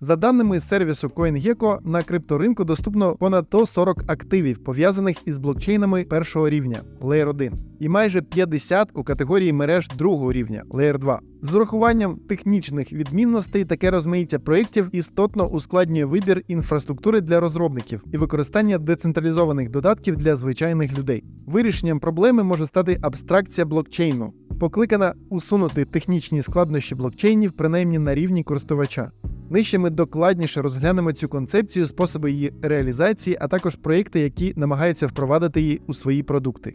За даними сервісу CoinGecko, на крипторинку доступно понад 140 активів, пов'язаних із блокчейнами першого рівня Layer 1, і майже 50 у категорії мереж другого рівня Layer 2. З урахуванням технічних відмінностей таке розмаїття проєктів істотно ускладнює вибір інфраструктури для розробників і використання децентралізованих додатків для звичайних людей. Вирішенням проблеми може стати абстракція блокчейну, покликана усунути технічні складнощі блокчейнів принаймні на рівні користувача. Нижче ми докладніше розглянемо цю концепцію, способи її реалізації, а також проєкти, які намагаються впровадити її у свої продукти.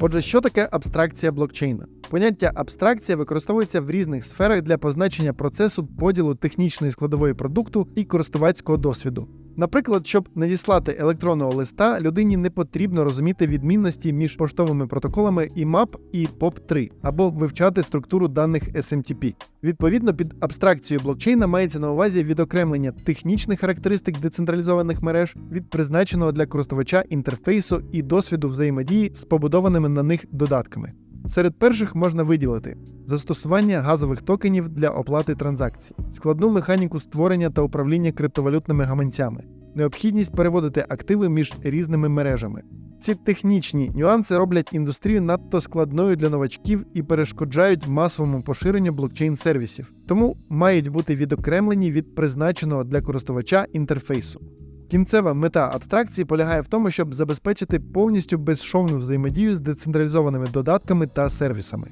Отже, що таке абстракція блокчейна? Поняття абстракція використовується в різних сферах для позначення процесу поділу технічної складової продукту і користувацького досвіду. Наприклад, щоб надіслати електронного листа, людині не потрібно розуміти відмінності між поштовими протоколами IMAP і POP3 або вивчати структуру даних SMTP. Відповідно, під абстракцією блокчейна мається на увазі відокремлення технічних характеристик децентралізованих мереж від призначеного для користувача інтерфейсу і досвіду взаємодії з побудованими на них додатками. Серед перших можна виділити застосування газових токенів для оплати транзакцій, складну механіку створення та управління криптовалютними гаманцями, необхідність переводити активи між різними мережами. Ці технічні нюанси роблять індустрію надто складною для новачків і перешкоджають масовому поширенню блокчейн-сервісів, тому мають бути відокремлені від призначеного для користувача інтерфейсу. Кінцева мета абстракції полягає в тому, щоб забезпечити повністю безшовну взаємодію з децентралізованими додатками та сервісами.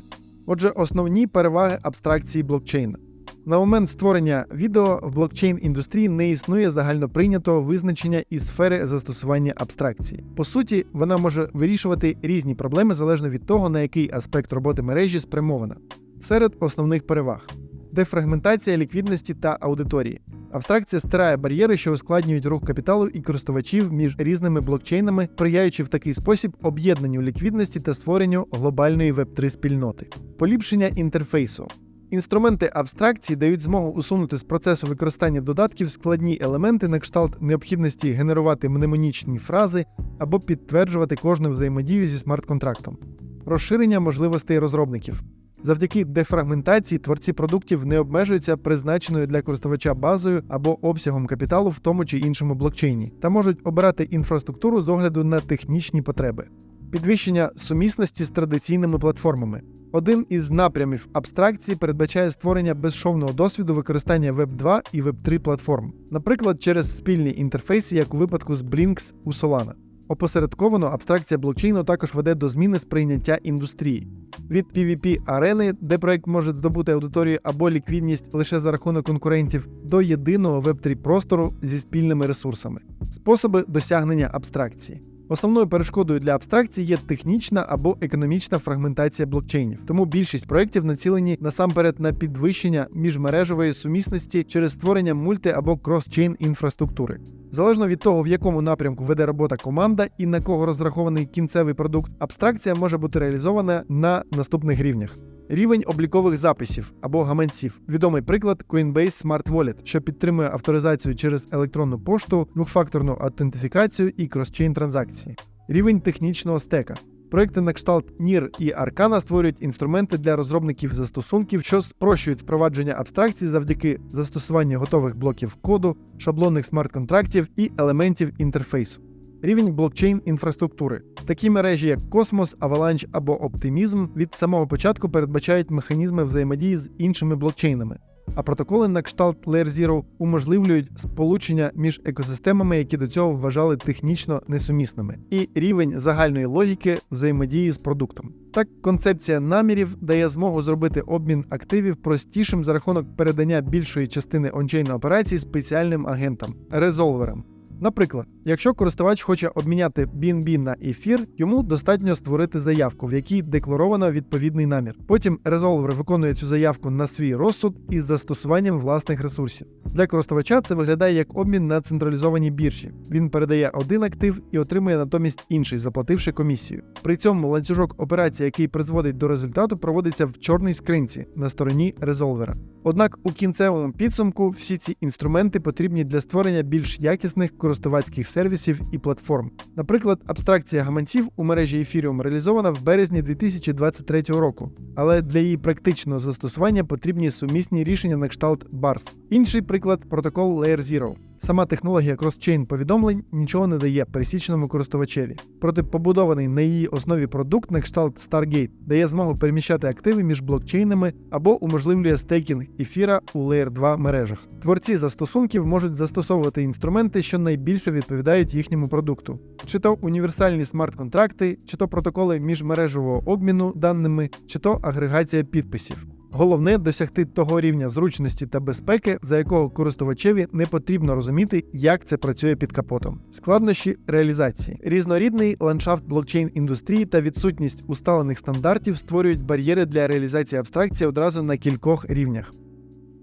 Отже, основні переваги абстракції блокчейна. На момент створення відео в блокчейн-індустрії не існує загальноприйнятого визначення і сфери застосування абстракції. По суті, вона може вирішувати різні проблеми залежно від того, на який аспект роботи мережі спрямована. Серед основних переваг: дефрагментація ліквідності та аудиторії. Абстракція стирає бар'єри, що ускладнюють рух капіталу і користувачів між різними блокчейнами, сприяючи в такий спосіб об'єднанню ліквідності та створенню глобальної Web3 спільноти, поліпшення інтерфейсу. Інструменти абстракції дають змогу усунути з процесу використання додатків складні елементи на кшталт необхідності генерувати мнемонічні фрази або підтверджувати кожну взаємодію зі смарт-контрактом, розширення можливостей розробників. Завдяки дефрагментації творці продуктів не обмежуються призначеною для користувача базою або обсягом капіталу в тому чи іншому блокчейні та можуть обирати інфраструктуру з огляду на технічні потреби, підвищення сумісності з традиційними платформами. Один із напрямів абстракції передбачає створення безшовного досвіду використання Web 2 і Web 3 платформ, наприклад, через спільні інтерфейси, як у випадку з Blinks у Solana. Опосередковано абстракція блокчейну також веде до зміни сприйняття індустрії. Від PvP арени, де проект може здобути аудиторію або ліквідність лише за рахунок конкурентів, до єдиного Web3 простору зі спільними ресурсами. Способи досягнення абстракції. Основною перешкодою для абстракції є технічна або економічна фрагментація блокчейнів, тому більшість проєктів націлені насамперед на підвищення міжмережової сумісності через створення мульти або кросчейн інфраструктури. Залежно від того, в якому напрямку веде робота команда і на кого розрахований кінцевий продукт, абстракція може бути реалізована на наступних рівнях. Рівень облікових записів або гаманців. Відомий приклад Coinbase Smart Wallet, що підтримує авторизацію через електронну пошту, двохфакторну аутентифікацію і кросчейн транзакції. Рівень технічного стека. Проекти на кшталт NIR і Arcana створюють інструменти для розробників застосунків, що спрощують впровадження абстракцій завдяки застосуванню готових блоків коду, шаблонних смарт-контрактів і елементів інтерфейсу. Рівень блокчейн інфраструктури. Такі мережі, як Cosmos, Avalanche або Optimism, від самого початку передбачають механізми взаємодії з іншими блокчейнами. А протоколи на кшталт Layer Zero уможливлюють сполучення між екосистемами, які до цього вважали технічно несумісними, і рівень загальної логіки взаємодії з продуктом. Так, концепція намірів дає змогу зробити обмін активів простішим за рахунок передання більшої частини ончейн операцій спеціальним агентам резолверам. Наприклад, якщо користувач хоче обміняти BNB на ефір, йому достатньо створити заявку, в якій декларовано відповідний намір. Потім резолвер виконує цю заявку на свій розсуд із застосуванням власних ресурсів. Для користувача це виглядає як обмін на централізованій біржі. Він передає один актив і отримує натомість інший, заплативши комісію. При цьому ланцюжок операцій, який призводить до результату, проводиться в чорній скринці на стороні резолвера. Однак у кінцевому підсумку всі ці інструменти потрібні для створення більш якісних користувацьких сервісів і платформ. Наприклад, абстракція гаманців у мережі Ethereum реалізована в березні 2023 року, але для її практичного застосування потрібні сумісні рішення на кшталт BARS. Інший приклад протокол Layer Zero. Сама технологія кросчейн повідомлень нічого не дає пересічному користувачеві. Проте побудований на її основі продукт на кшталт Stargate дає змогу переміщати активи між блокчейнами або уможливлює стейкінг ефіра у Layer 2 мережах. Творці застосунків можуть застосовувати інструменти, що найбільше відповідають їхньому продукту, чи то універсальні смарт-контракти, чи то протоколи міжмережевого обміну даними, чи то агрегація підписів. Головне досягти того рівня зручності та безпеки, за якого користувачеві не потрібно розуміти, як це працює під капотом. Складнощі реалізації, різнорідний ландшафт блокчейн індустрії та відсутність усталених стандартів створюють бар'єри для реалізації абстракції одразу на кількох рівнях.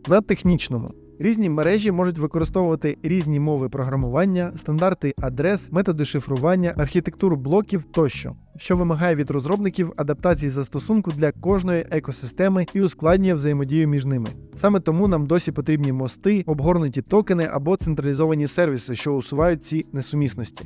На технічному Різні мережі можуть використовувати різні мови програмування, стандарти адрес, методи шифрування, архітектуру блоків тощо, що вимагає від розробників адаптації застосунку для кожної екосистеми і ускладнює взаємодію між ними. Саме тому нам досі потрібні мости, обгорнуті токени або централізовані сервіси, що усувають ці несумісності.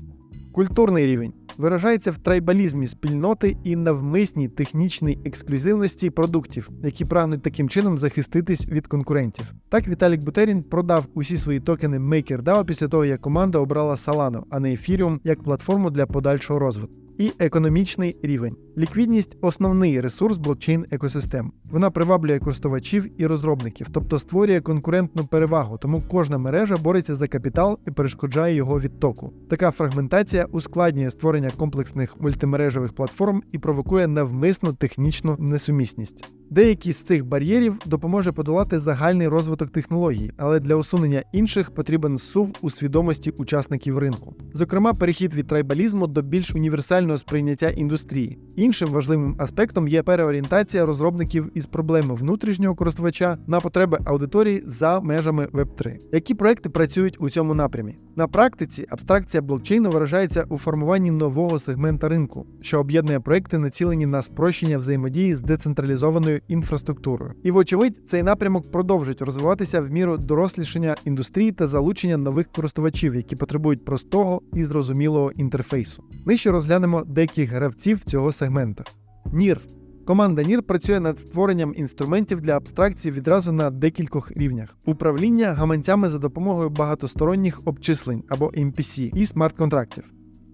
Культурний рівень виражається в трайбалізмі спільноти і навмисній технічній ексклюзивності продуктів, які прагнуть таким чином захиститись від конкурентів. Так Віталік Бутерін продав усі свої токени MakerDAO після того, як команда обрала Solano, а не Ethereum як платформу для подальшого розвитку і економічний рівень. Ліквідність основний ресурс блокчейн екосистем. Вона приваблює користувачів і розробників, тобто створює конкурентну перевагу, тому кожна мережа бореться за капітал і перешкоджає його відтоку. Така фрагментація ускладнює створення комплексних мультимережевих платформ і провокує навмисну технічну несумісність. Деякі з цих бар'єрів допоможе подолати загальний розвиток технологій, але для усунення інших потрібен сув у свідомості учасників ринку. Зокрема, перехід від трайбалізму до більш універсального сприйняття індустрії. Іншим важливим аспектом є переорієнтація розробників із проблеми внутрішнього користувача на потреби аудиторії за межами Web3. Які проекти працюють у цьому напрямі? На практиці абстракція блокчейну виражається у формуванні нового сегмента ринку, що об'єднує проекти, націлені на спрощення взаємодії з децентралізованою інфраструктурою. І, вочевидь, цей напрямок продовжить розвиватися в міру дорослішання індустрії та залучення нових користувачів, які потребують простого і зрозумілого інтерфейсу. Нижче розглянемо деяких гравців цього сегмента. NIR Команда NIR працює над створенням інструментів для абстракції відразу на декількох рівнях: управління гаманцями за допомогою багатосторонніх обчислень або MPC і смарт-контрактів,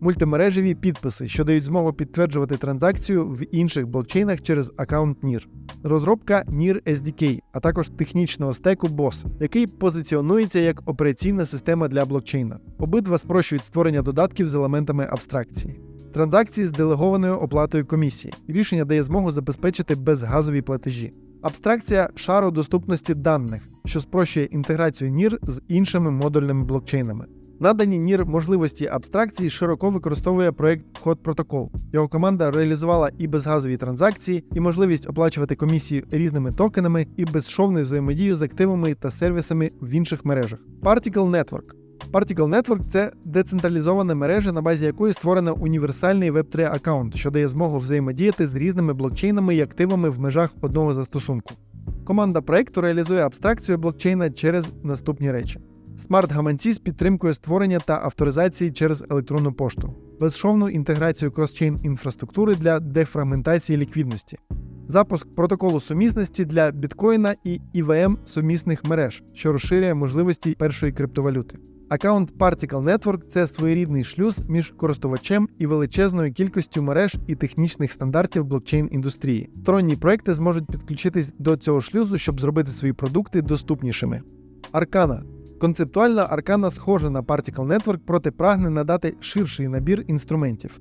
мультимережеві підписи, що дають змогу підтверджувати транзакцію в інших блокчейнах через аккаунт NIR, розробка NIR SDK, а також технічного стеку BOSS, який позиціонується як операційна система для блокчейна. Обидва спрощують створення додатків з елементами абстракції. Транзакції з делегованою оплатою комісії. Рішення дає змогу забезпечити безгазові платежі. Абстракція шару доступності даних, що спрощує інтеграцію NIR з іншими модульними блокчейнами. Надані NIR можливості абстракції широко використовує проект Hot Protocol. Його команда реалізувала і безгазові транзакції, і можливість оплачувати комісії різними токенами, і безшовну взаємодію з активами та сервісами в інших мережах. Particle Network Particle Network це децентралізована мережа, на базі якої створено універсальний Web3 аккаунт, що дає змогу взаємодіяти з різними блокчейнами і активами в межах одного застосунку. Команда проекту реалізує абстракцію блокчейна через наступні речі: смарт-гаманці з підтримкою створення та авторизації через електронну пошту, безшовну інтеграцію кросчейн інфраструктури для дефрагментації ліквідності. Запуск протоколу сумісності для біткоїна і ІВМ сумісних мереж, що розширює можливості першої криптовалюти. Аккаунт Particle Network це своєрідний шлюз між користувачем і величезною кількістю мереж і технічних стандартів блокчейн індустрії. Сторонні проекти зможуть підключитись до цього шлюзу, щоб зробити свої продукти доступнішими. Аркана концептуально Аркана схожа на Particle Network, проте прагне надати ширший набір інструментів.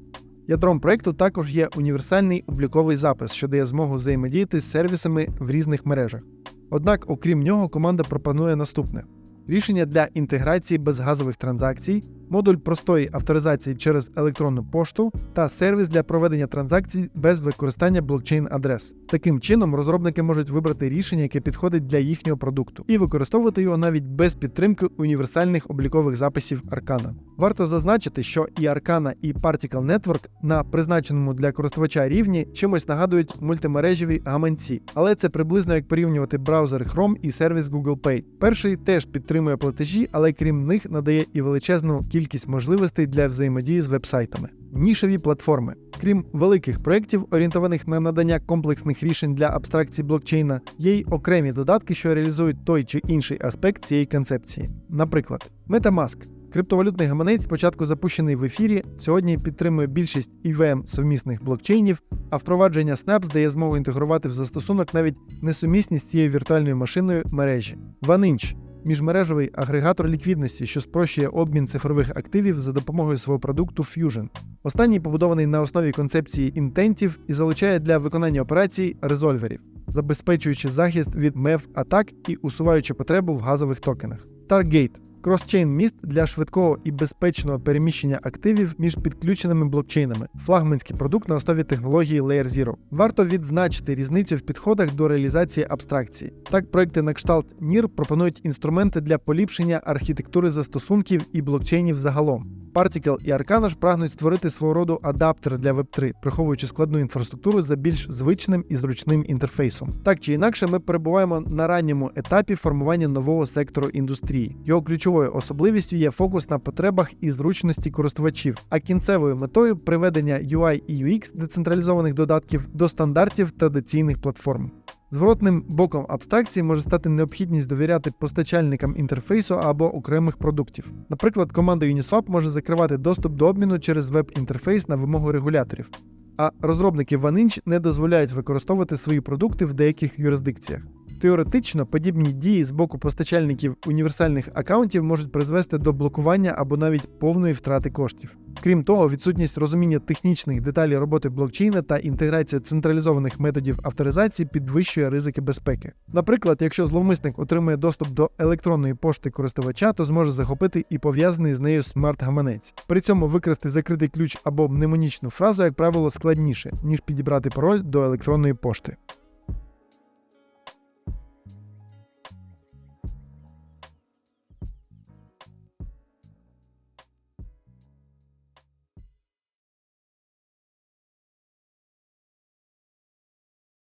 Ядром проекту також є універсальний обліковий запис, що дає змогу взаємодіяти з сервісами в різних мережах. Однак, окрім нього, команда пропонує наступне: рішення для інтеграції безгазових транзакцій, модуль простої авторизації через електронну пошту та сервіс для проведення транзакцій без використання блокчейн-адрес. Таким чином, розробники можуть вибрати рішення, яке підходить для їхнього продукту, і використовувати його навіть без підтримки універсальних облікових записів Arcana. Варто зазначити, що і Arcana, і Particle Network на призначеному для користувача рівні чимось нагадують мультимережеві гаманці, але це приблизно як порівнювати браузер Chrome і сервіс Google Pay. Перший теж підтримує платежі, але крім них надає і величезну кількість можливостей для взаємодії з вебсайтами. Нішеві платформи. Крім великих проєктів, орієнтованих на надання комплексних рішень для абстракції блокчейна, є й окремі додатки, що реалізують той чи інший аспект цієї концепції. Наприклад, MetaMask Криптовалютний гаманець спочатку запущений в ефірі, сьогодні підтримує більшість EVM сумісних блокчейнів, а впровадження Snaps дає змогу інтегрувати в застосунок навіть несумісність з цією віртуальною машиною мережі. OneInch – міжмережевий агрегатор ліквідності, що спрощує обмін цифрових активів за допомогою свого продукту Fusion. Останній побудований на основі концепції інтентів і залучає для виконання операцій резольверів, забезпечуючи захист від мев атак і усуваючи потребу в газових токенах. Targate Кросчейн міст для швидкого і безпечного переміщення активів між підключеними блокчейнами, флагманський продукт на основі технології Layer Zero. Варто відзначити різницю в підходах до реалізації абстракції. Так, проекти на кшталт NIR пропонують інструменти для поліпшення архітектури застосунків і блокчейнів загалом. Particle і Arcana прагнуть створити свого роду адаптер для Web3, приховуючи складну інфраструктуру за більш звичним і зручним інтерфейсом. Так чи інакше, ми перебуваємо на ранньому етапі формування нового сектору індустрії. Його ключовою особливістю є фокус на потребах і зручності користувачів, а кінцевою метою приведення UI і UX децентралізованих додатків до стандартів традиційних платформ. Зворотним боком абстракції може стати необхідність довіряти постачальникам інтерфейсу або окремих продуктів. Наприклад, команда Uniswap може закривати доступ до обміну через веб-інтерфейс на вимогу регуляторів, а розробники OneInch не дозволяють використовувати свої продукти в деяких юрисдикціях. Теоретично подібні дії з боку постачальників універсальних аккаунтів можуть призвести до блокування або навіть повної втрати коштів. Крім того, відсутність розуміння технічних деталей роботи блокчейна та інтеграція централізованих методів авторизації підвищує ризики безпеки. Наприклад, якщо зловмисник отримує доступ до електронної пошти користувача, то зможе захопити і пов'язаний з нею смарт-гаманець. При цьому викрасти закритий ключ або мнемонічну фразу, як правило, складніше, ніж підібрати пароль до електронної пошти.